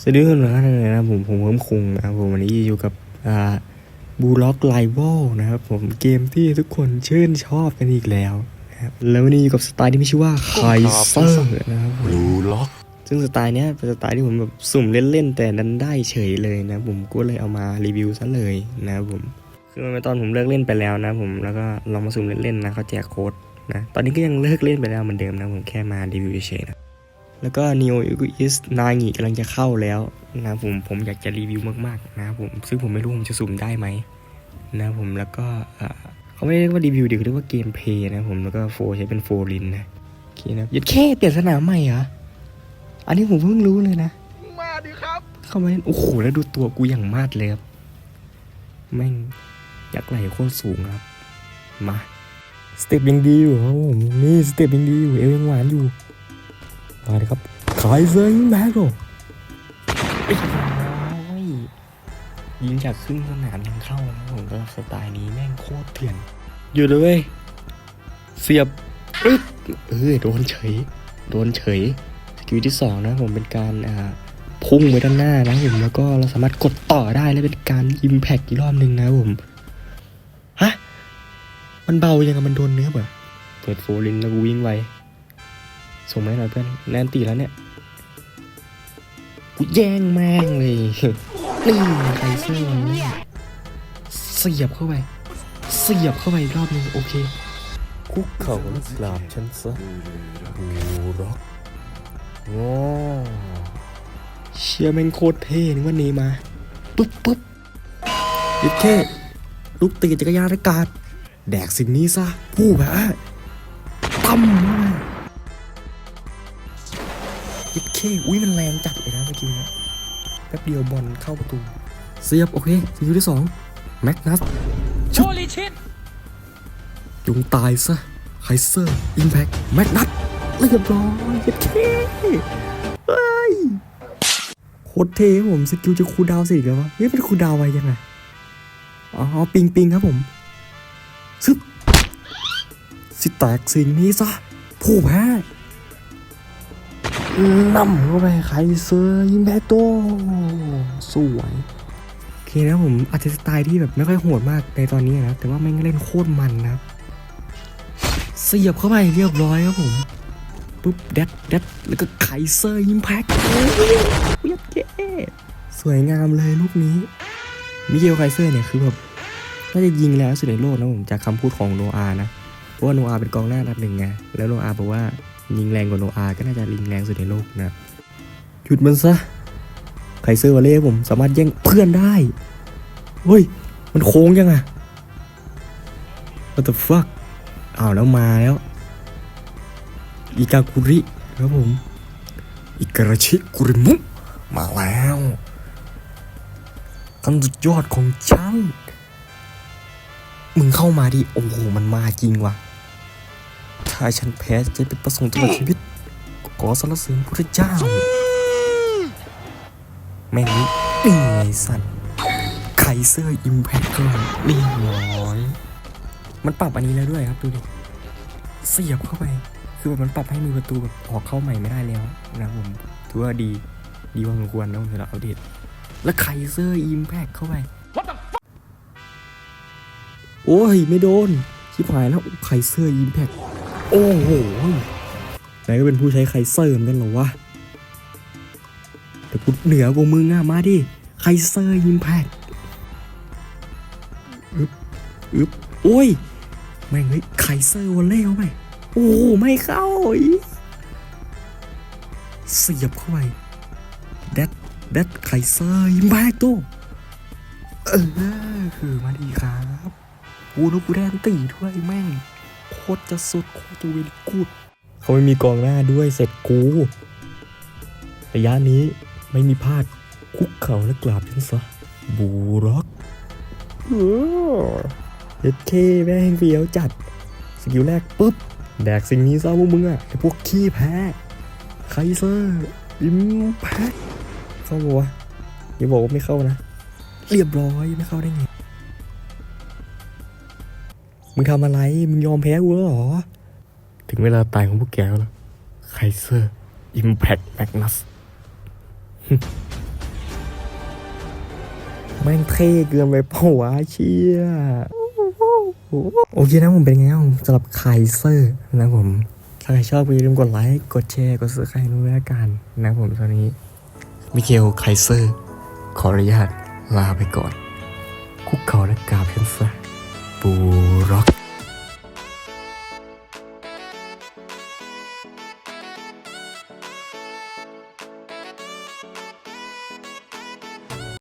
สวัสดีทุกคนทุกท่านเลยนะครับผมผมเพิ่มคุงนะครับผมวันนี้อยู่กับอ่าบูล็อกไลวลนะครับผมเกมที่ทุกคนชื่นชอบกันอีกแล้วนะครับแล้ววันนี้อยู่กับสไตล์ที่มีชื่อว่าไคเซอร์นะครับผมรูล็อกซึ่งสไตล์เนี้ยเป็นสไตล์ที่ผมแบบสุ่มเล่นๆแต่ดันได้เฉยเลยนะผมก็เลยเอามารีวิวซะเลยนะครับผมคือมันเป็นตอนผมเลิกเล่นไปแล้วนะผมแล้วก็ลองมาสุ่มเล่นๆนะเขาแจกโค้ดนะตอนนี้ก็ยังเลิกเล่นไปแล้วเหมือนเดิมนะผมแค่มารีวิวเฉยๆนะ แล้วก็ Neo Egoist นางีกำลังจะเข้าแล้วนะครับผมผมอยากจะรีวิวมากๆนะครับผมซึ่งผมไม่รู้ผมจะสุ่มได้ไหมนะครับผมแล้วก็เอ่อเขาไม่ได้เรียกว่ารีวิวดีเขาเรียกว่าเกมเพลย์นะครับผมแล้วก็โฟใช้เป็นโฟลินนะโอเคนะครับยัดแค่เปลี่ยนสนามใหม่เหรออันนี้ผมเพิ่งรู้เลยนะ มาดิครับ เข้ามาเล่นโอ้โหแล้วดูตัวกูอย่างมากเลยครับแม่งยักษ์ไหลโคตรสูงครับ มาสเต็ปยังดีอยู่ครับผมนี่สเต็ปยังดีอยู่เอวยังหวานอยู่ มาเลยครับขายเซอร์ยิงแบ็คโรไอ้ยยิงจากครึ่งสนามยังเข้านะผมก็สไตล์นี้แม่งโคตรเถื่อนอยู่เลยเว้ยเสียบอึ๊บเออโดนเฉย โดนเฉยสกิลที่สองนะผมเป็นการอ่าพุ่งไปด้านหน้านะผมแล้วก็เราสามารถกดต่อได้และเป็นการอิมแพกอีกรอบหนึ่งนะผมฮะมันเบายังไงมันโดนเนื้อเปล่าเปิดโฟลินแล้วกูวิ่งไว ส่งไหมาให้หน่อยเพื่อนแนนตีแล้วเนี่ยกูแย่งแม่งเลยนี่ไคเซอร์วันนี้เสียบเข้าไป เสียบเข้าไปอีกรอบหนึ่งโอเค คุกเข่าแล้วกราบฉันซะบูร็อกโอ้เชียร์แม่งโคตรเท่นึกว่าเนมาปุ๊บปุ๊บยึดแค่ลูกตีจักรยานอากาศ แดกสิ่งนี้ซะ ผู้แพ้ ยึดแค่อุ้ยมันแรงจัดเลยนะเมื่อกี้นะแป๊บเดียวบอลเข้าประตูเสียบโอเคสกิลที่สองแม็กนัสชุบจงตายซะไคเซอร์อิมแพคแม็กนัสเรียบร้อยยึดแค่เฮ้ยโคตรเท่ครับผมสกิลจะคูลดาวน์สิแล้ววะเฮ้ยเป็นคูลดาวน์ไวยังไงอ๋อปิงปิงครับผมซึบสิแตกสิ่งนี้ซะผู้แพ้ นำเข้าไปใครเซอร์ยิงแพ้โตสวยโอเคนะผมอาจจะสไตล์ที่แบบไม่ค่อยโหดมากในตอนนี้นะ แต่ว่าแม่งเล่นโคตรมันนะเสียบเข้าไปเรียบร้อยครับผมปุ๊บเด็ดเด็ดแล้วก็ไคเซอร์ยิมแพ็กเยัดเก้สวยงามเลยลูกนี้มิเกลไคเซอร์เนี่ยคือแบบน่าจะยิงแล้วสุดในโลกนะผมจากคำพูดของโนอาห์นะเพราะว่าโนอาห์เป็นกองหน้าอันดับหนึ่งไงแล้วโนอาห์บอกว่า ยิงแรงกว่าโนอาก็น่าจะยิงแรงสุดในโลกนะหยุดมันซะไคเซอร์วาเล่ผมสามารถแย่งเพื่อนได้เฮ้ย มันโค้งยังอะ What the fuck อ้าวแล้วมาแล้ว อิกากุริครับผม อิการาชิกุริมุมาแล้วกันสุดยอดของฉัน มึงเข้ามาดิ โอ้โห มันมาจริงว่ะ ถ้าฉันแพ้จะเป็นประสงค์ตลอดชีวิตขอสรรเสริญพระเจ้า แม่งนี่นี่ไงสัตว์ไคเซอร์อิมแพคเเรียบร้อยมันปรับอันนี้แล้วด้วยครับดูดิเสียบเข้าไปคือแบบมันปรับให้มือประตูแบบออกเข้าใหม่ไม่ได้แล้วนะผมถือว่าดีดีพอสมควรนะผมสำหรับอัปเดตแล้วไคเซอร์อิมแพคเข้าไปโอ้ยไม่โดนชิบหายแล้วไคเซอร์อิมแพค โอ้โหไหนก็เป็นผู้ใช้ไคเซอร์เหมือนกันเหรอวะ แต่กูเหนือกว่ามึงอะมาดิ ไคเซอร์อิมแพคอึบอึบโอ้ย แม่งเฮ้ยไคเซอร์วอลเล่เข้าไปโอ้ไม่เข้าอีเสียบเข้าไปเด็ดเด็ดไคเซอร์ยิมแบกตัวเออคือมาดีครับกูนกูแดนตีด้วยแม่ง โคตรจะสุดโคตรจะวิลกูดเขาไม่มีกองหน้าด้วยเสร็จกูระยะนี้ไม่มีพลาดคุกเข่าและกราบฉันซะบูร็อกเอ็ดเคแม่งเฟียวจัด สกิลแรกปุ๊บ แดกสิ่งนี้ซะพวกมึงอะไอพวกขี้แพ้ ไคเซอร์ อิมแพ็คเข้าบัวอย่าบอกว่าไม่เข้านะ เรียบร้อยไม่เข้าได้ไง มึงทำอะไร มึงยอมแพ้กูแล้วเหรอ ถึงเวลาตายของพวกแกแล้วไคเซอร์ อิมแพคแมกนัส แม่งเท่เกินไปเปล่าวะเชี่ย โอเคนะผมเป็นไงครับผมสำหรับไคเซอร์นะผม ถ้าใครชอบก็อย่าลืมกดไลค์ กดแชร์ กดซับสไครต์ด้วยละกันนะผมตอนนี้ มิเกลไคเซอร์ ขออนุญาตลาไปก่อน คุกเข่าและกราบเพียงซะ ปูร็อก